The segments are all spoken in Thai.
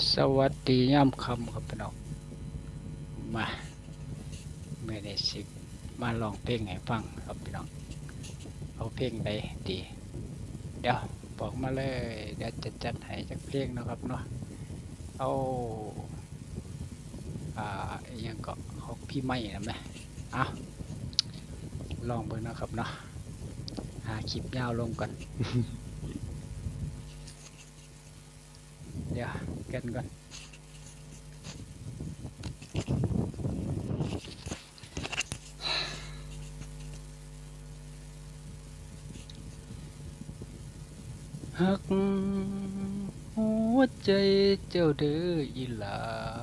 สวัสดีย่ำคำครับพี่น้องมาเมื่อได้สิมาลองเพลงให้ฟังครับพี่น้องเอาเพลงใดดีเดี๋ยวบอกมาเลยเดี๋ยวจะจัดให้จากเพลงนะครับเนาะเอาอ่าอหยังก็ของพี่ไม่นะแม่เอาลองเบิ่งนะครับเนาะหาคลิปยาวลงก่อน เดี๋ยวกันก่อนหักหัวใจเจ้าเด้ออีหลา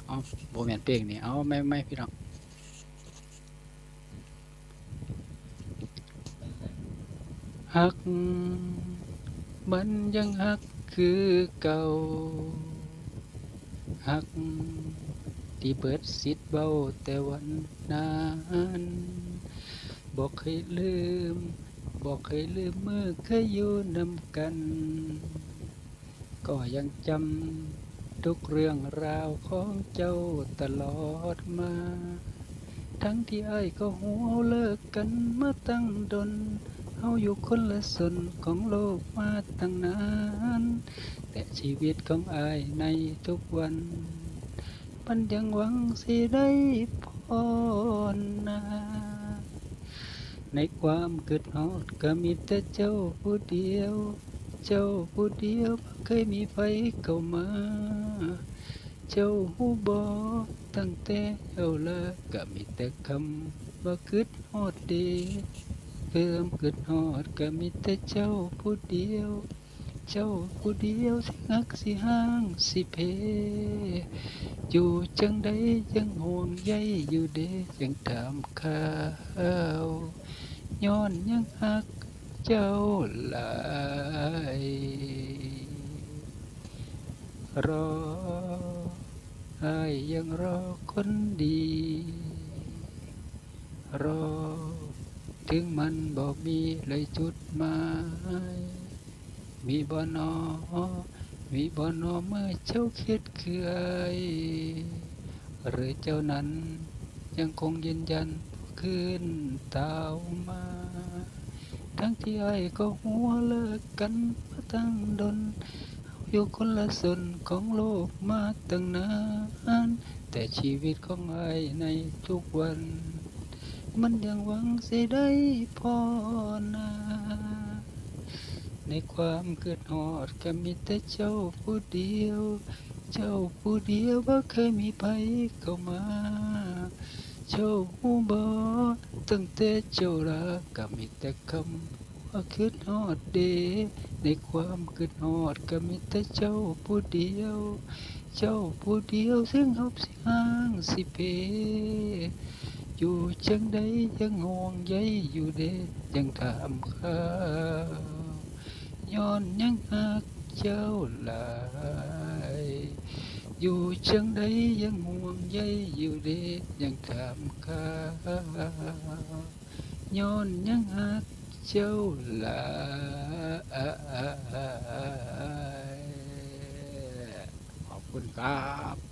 เอาโบแมนเพลงนี่เอาไม่ไม่พี่น้องหักมันยังหัก คือเก่าหักที่เปิดสิทธิ์เบาแต่วันนั้นบอกเคยลืม บอกเคยลืมเมื่อเคยอยู่นำกัน ก็ยังจำทุกเรื่องราวของเจ้าตลอดมา ทั้งที่ไอ้ก็หัวเลิกกันเมื่อตั้งดน เฮาอยู่คนละส่วนของโลกมาตั้งนาน แต่ชีวิตของอายในทุกวัน มันยังหวังสิได้พรนาในความเกิดฮอดก็มีแต่เจ้าผู้เดียว เจ้าผู้เดียวบ่เคยมีไฟเข้ามา เจ้าหูบอตั้งแต่เจ้าลิกก็มีแต่คำว่าคิดฮอดเด เพิ่มคิดฮอดก็มีแต่เจ้าผู้เดียว เจ้าผู้เดียวสิฮักสิห้างสิเพ อยู่จังใดยังห่วงใยอยู่เดยังถามข่าวย้อนยังฮักเจ้าหลายรออายยังรอคนดี รอ ถึงมันบอกมีเลยจุดหมายมีบ่นอมีบ่นอเมื่อเจ้าคิดเคยหรือเจ้านั้นยังคงยืนยันคืนเต้ามา ทั้งที่ไอ้ก็หัวเลิกกันมาตั้งดน อยู่คนละส่วนของโลกมาตั้งนาน แต่ชีวิตของไอ้ในทุกวัน มันยังหวังสิได้พอนาในความเกิดหอดก็มีแต่เจ้าผู้เดียว เจ้าผู้เดียวบ่เคยมีไผเข้ามาเจ้าหูบอตั้งแต่เจ้ารักก็มีแต่คำว่าคิดฮอดเด ในความคิดฮอดก็มีแต่เจ้าผู้เดียว เจ้าผู้เดียวซึ่งเฮาสิห้างสิเพ อยู่จังใดยังห่วงใยอยู่เดยังถามข่าย้อนยังหักเจ้าหลายอยู่จังใดยังห่วงใยอยู่เดยังถามข่าย้อนยังหักเจ้าหลายขอบคุณครับ